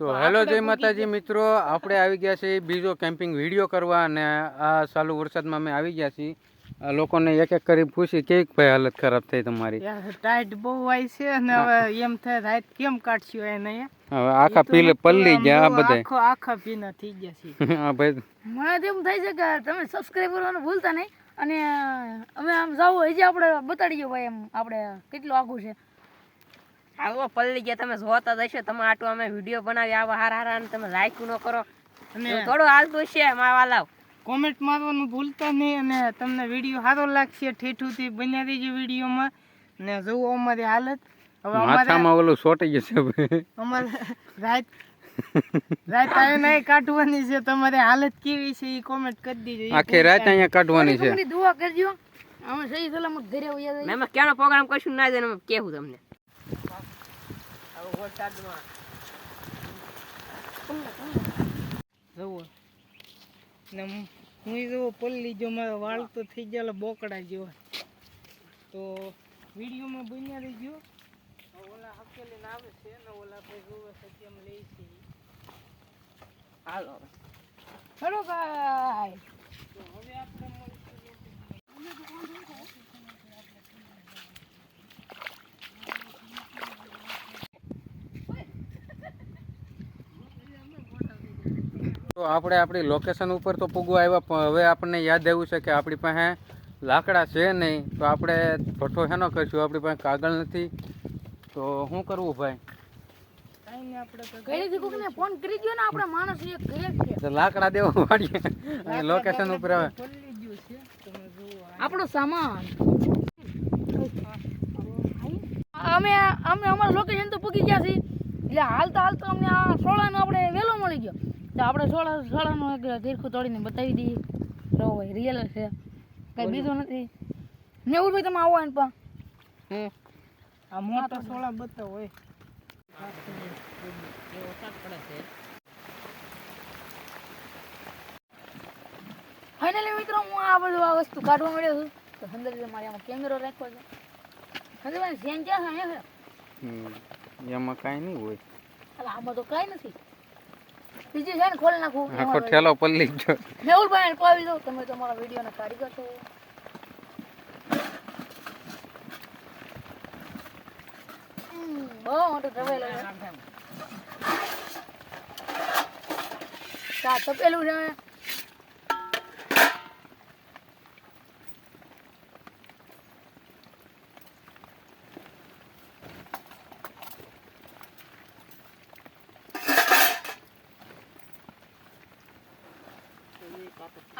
તો હેલો જય માતાજી મિત્રો. આપણે આવી ગયા છીએ બીજો કેમ્પિંગ વીડિયો કરવા અને આ ચાલુ વરસાદમાં અમે આવી ગયા છીએ. લોકોને એક એક કરી પૂછી કે ભાઈ હાલત ખરાબ થઈ તમારી? ટાઈટ બહુ હોય છે અને હવે એમ થાય રાત કેમ કાઢશું એને હવે આખા પીલે પલ્લી ગયા આ બધા આખો આખા પીના થઈ ગયા છે હા ભાઈ. મને એમ થાય છે કે તમે સબસ્ક્રાઇબ કરવાનું ભૂલતા નહીં. અને અમે આમ જાવ હજી આપણે બતાડીએ ભાઈ એમ આપણે કેટલું આઘું છે. આવો પલ્લી ગયા તમે જોતા જ હશો તમે આટલું અમે વીડિયો બનાવી આવા હારા હારા અને તમે લાઈક ન કરો. અને થોડું હાલતું છે મારા વાલાવ કોમેન્ટ મારવાનું ભૂલતા નહીં અને તમને વીડિયો સારો લાગશે ઠેઠુંથી બન્યા દેજો વિડીયોમાં. ને જોવો અમારી હાલત. હવે અમારે માથામાં ઓલું સોટી જશે અમારે રાત રાત આવે નહીં કાઢવાની છે. તમારી હાલત કેવી છે એ કોમેન્ટ કરી દેજો. આખી રાત અહીંયા કાઢવાની છે. દુઆ કરજો. અમે સહી સલામત ઘરે વયા જઈએ. મેં કેનો પ્રોગ્રામ કશું ના જાય ને કેવું તમને? જુઓ. ને હું- જુઓ પલ્લી જો મારો વાળ તો થઈ ગયેલો બોકડા જેવા. તો વિડીયોમાં બન્યા રહીજો. ઓલા હકેલીને આવે છે ને ઓલા ભાઈ જોવે છે કેમ લે છે હાલો. હેલો ભાઈ. તો હવે આપણે મળીશું તો આપણે આપણી લોકેશન ઉપર તો પૂગવા આવ્યા પણ હવે આપણને યાદ આવ્યું છે કે આપણી પાસે લાકડા છે નહીં તો આપણે ભઠ્ઠો હેનો કરશું? આપણી પાસે કાગળ નથી. તો શું કરવું ભાઈ? આપણે તો ઘરેથી ફોન કરી દ્યો ને આપણે માણસ એક ઘરે જ છે. તો લાકડા દેવા વાળીએ. લોકેશન ઉપર આવે. આપણો સામાન. અમે અમે અમારું લોકેશન તો પૂકી ગયા છીએ. એટલે હાલતા હાલતા અમને આ સોળાનો આપણે વહેલો મળી ગયો. તો આપણે સોળા સોળાનું એક તીરખું તોડીને બતાવી દઈએ. તો ભાઈ રિયલ છે કંઈ બીજું નથી. નેવું ભાઈ તમે આવો ને પણ. હું? આ મોટા સોળા બતાવો હોય ફાઇનલી મિત્રો હું આ બધું આ વસ્તુ કાઢવા મળ્યો છું. તો અંદર મારે આમાં કેમેરો રાખ્યો છે. અંદર ભાઈ સેન ક્યાં છે? હમ. એમાં કાંઈ નહીં હોય. આમાં તો કાંઈ નથી. બીજી છે ને ખોલ નાખું આખો ઠેલો પલ્લી જ ગયો. મેહુલભાઈ પાવી દો તમે તમારા વિડીયોના કારીગર છો. હમ, બહુ મોટું તપેલું છે. ચા તપેલું છે.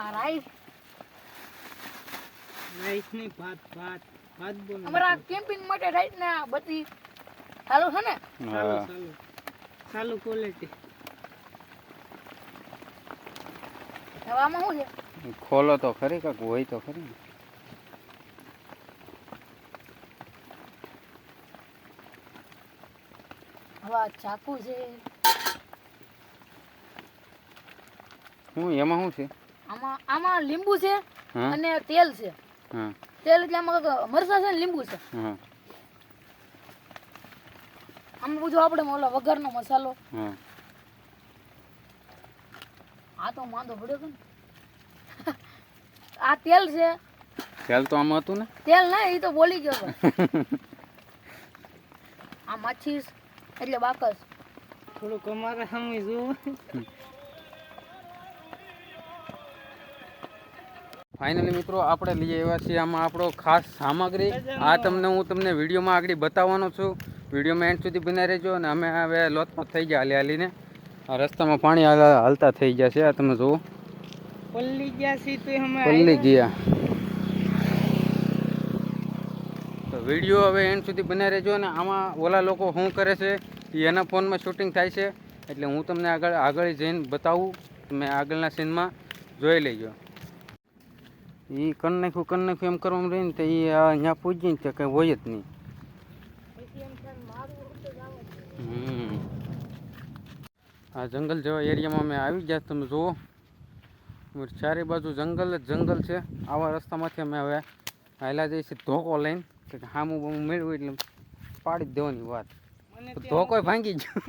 આ રાઈસ. ની નહીં ભાત ભાત ભાત બોલ. અમારા કેમ્પિંગ માટે રાઈસ ને આ બધી ચાલુ છે ને? ચાલુ હા ચાલુ ચાલુ ક્વોલિટી હવામાં શું છે? ખોલો તો ખરી કાક હોય તો ખરી. હવા ચાકુ છે. હું એમાં શું છે? આમાં આમાં લીંબુ છે અને તેલ છે. તેલ એટલે આમાં મરસા છે ને લીંબુ છે. આમ બધું આપણે ઓલા વઘારનો મસાલો. આ તો માંદો પડ્યો ને. આ તેલ છે. તેલ તો આમાં હતું ને? તેલ ના એ તો બોલી ગયો હતો. આ માછીસ એટલે બાકસ. થોડુંક અમારે સામે જુઓ ફાઇનલી મિત્રો આપણે લઈ આવ્યા છીએ આમાં આપણો ખાસ સામગ્રી. આ તમને હું તમને વિડીયોમાં આગળ બતાવવાનો છું. વિડીયોમાં એન્ડ સુધી બનાવી રહેજો અને અમે હવે લોથમાં થઈ ગયા હાલી હાલીને. રસ્તામાં પાણી હાલતા થઈ ગયા છે. આ તમે જુઓ. પલ્લી ગયા પલ્લી ગયા. તો વીડિયો હવે એન્ડ સુધી બનાવી રહેજો અને આમાં ઓલા લોકો શું કરે છે એ એના ફોનમાં શૂટિંગ થાય છે. એટલે હું તમને આગળ આગળ જઈને બતાવું. તમે આગળના સીનમાં જોઈ લેજો. એ કન નાખ્યું કન નાખ્યું એમ કરવામાં રહીને તો એ અહીંયા પૂજીને તો કંઈ હોય જ નહીં. આ જંગલ જેવા એરિયામાં અમે આવી ગયા તમે જુઓ. ચારે બાજુ જંગલ જ જંગલ છે. આવા રસ્તામાંથી અમે હવે હાલ્યા જઈએ છીએ ધોકો લઈને. કે હામું બામું મેળવું એટલે પાડી દેવાની વાત. ધોકો ભાંગી ગયો.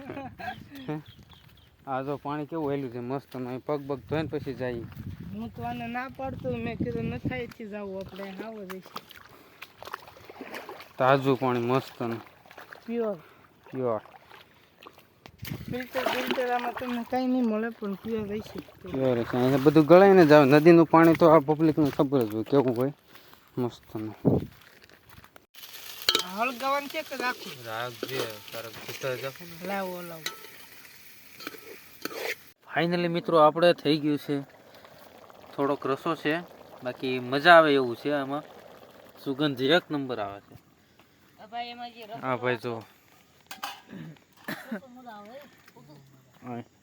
આ જો પાણી કેવું હેલું છે મસ્ત પગ પગ ધોઈને પછી જાય હું તો આને ના પાડતો મેં કીધું ન થાયથી જવું આપણે આવો જઈશ તાજું પાણી મસ્ત ને. પ્યોર પ્યોર ફિલ્ટર ફિલ્ટર આમાં તમને કાંઈ નહીં મળે પણ પ્યોર રહેશે પ્યોર છે. અહીંયા બધું ગળાઈને જ આવે. નદીનું પાણી તો આ પબ્લિકને ખબર જ હોય. કેવું હોય? મસ્ત ને. હળગાવાનું છે કે રાખું રાખજે. તારા લાવો લાવો. ફાઇનલી મિત્રો આપણે થઈ ગયું છે. થોડોક રસો છે બાકી મજા આવે એવું છે આમાં. સુગંધ એક નંબર આવે છે. હા ભાઈ જો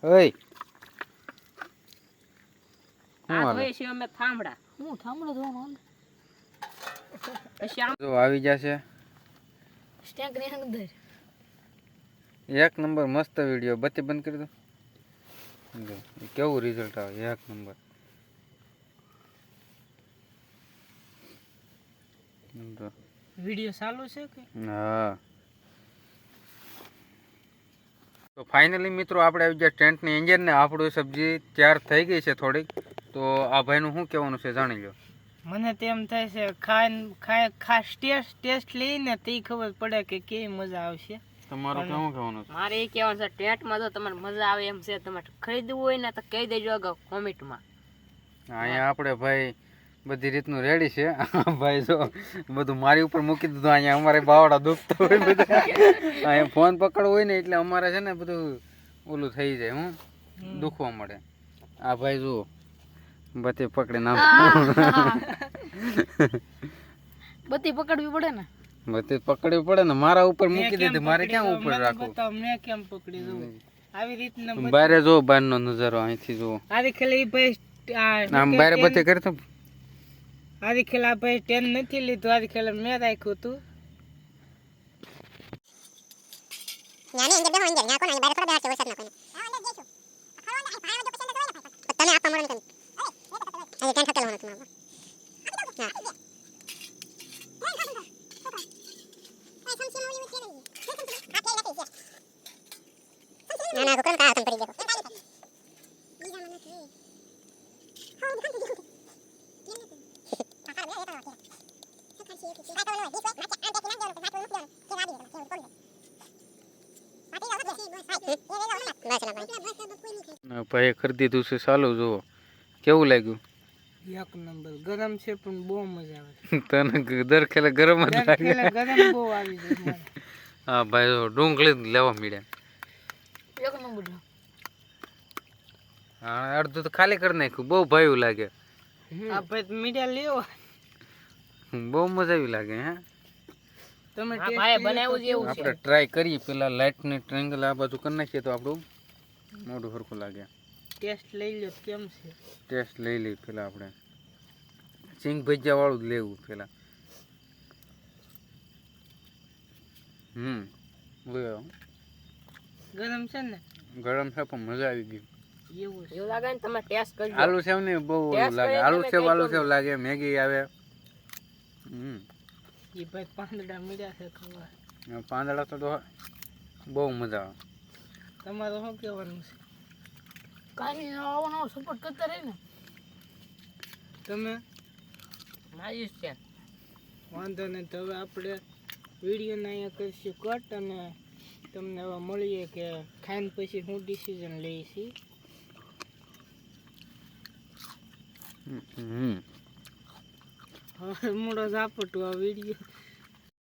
ઓય આવી જશે એક નંબર મસ્ત વીડિયો. બત્તી બંધ કરી દો. કેવું રિઝલ્ટ આવે? એક નંબર. વીડિયો ચાલુ છે કે? હા. તો ફાઇનલી મિત્રો આપણે આવી ગયા ટેન્ટની એન્જિનને આપણું સબ્જી તૈયાર થઈ ગઈ છે થોડીક. તો આ ભાઈનું શું કહેવાનું છે જાણી લો મને તેમ થાય છે ખાઈને ખાય ખાસ ટેસ્ટ ટેસ્ટ લઈને તે ખબર પડે કે કેવી મજા આવશે. તમારું કેવું કહેવાનું છે? મારે એ કહેવાનું છે ટેન્ટમાં તો તમારે મજા આવે એમ છે તમારે ખરીદવું હોય ને તો કહી દેજો અગાઉ કોમેન્ટમાં. અહીંયા આપણે ભાઈ બધી રીતનું રેડી છે. ભાઈ જો બધું મારી ઉપર મૂકી દીધું અહીંયા અમારે બાવડા દુખતો હોય બધા. અહીંયા ફોન પકડવો હોય ને એટલે અમારે છે ને બધું ઓલું થઈ જાય હું દુખવા મળે. આ ભાઈ જુઓ બધી પકડી નામ બધી પકડવી પડે ને? બધી પકડવી પડે ને મારા ઉપર મૂકી દીધું મારે ક્યાં ઉપર રાખો રાખવું? મેં કેમ પકડી? દઉં આવી રીતના બારે જો બહારનો નજારો અહીંથી જુઓ. આરી ખેલા ભાઈ આમ બારે બધી કરી તો આરી ખેલા ભાઈ ટેન નથી લીધું આરી ખેલા મેં રાખ્યું હતું. ભાઈ ખરીદી દીધું છે ચાલુ જુઓ. કેવું લાગ્યું? એક નંબર. ગરમ છે પણ બહુ મજા આવે તને દર ખેલે ગરમ જ લાગે. ગરમ બહુ આવી જાય હા ભાઈ જો ડુંગળી લેવા મળ્યા એક નંબર હા અડધું તો ખાલી કરી નાખ્યું. બહુ ભાયું લાગે. આ ભાઈ મીડિયા લેવા. બહુ મજા આવી લાગે હે? તમે હા ભાઈ બનાવ્યું છે એવું છે? આપણે ટ્રાય કરીએ. પેલા લાઈટ ને ટ્રેંગલ આ બાજુ કરી નાખીએ તો આપણું મોઢું સરખું લાગે. ટેસ્ટ લઈ લો કેમ છે? ટેસ્ટ લઈ લઈ પેલા આપણે. સિંગ ભજીયા વાળું જ લેવું પેલા. હમ લ્યો. ગરમ છે ને? ગરમ છે પણ મજા આવી ગઈ. એવું લાગે ને તમે ટેસ્ટ કરજો. આલુ સેવ ને બહુ લાગે. આલુ સેવ આલુ સેવ લાગે મેગી આવે. હમ. એ ભાઈ પાંદડા મળ્યા છે ખબર પાંદડા તો બહુ મજા આવે. તમારે શું કહેવાનું છે? કાંઈ નહીં આવો નવો સપોર્ટ કરતા રહે ને. તમે? મારી છે. વાંધો નહીં તો હવે આપણે વિડીયોને અહીંયા કરીશું કટ અને તમને હવે મળીએ કે ખાઈને પછી હું ડિસિઝન લઈશ હમ. મોડો ઝાપટું આ વીડિયો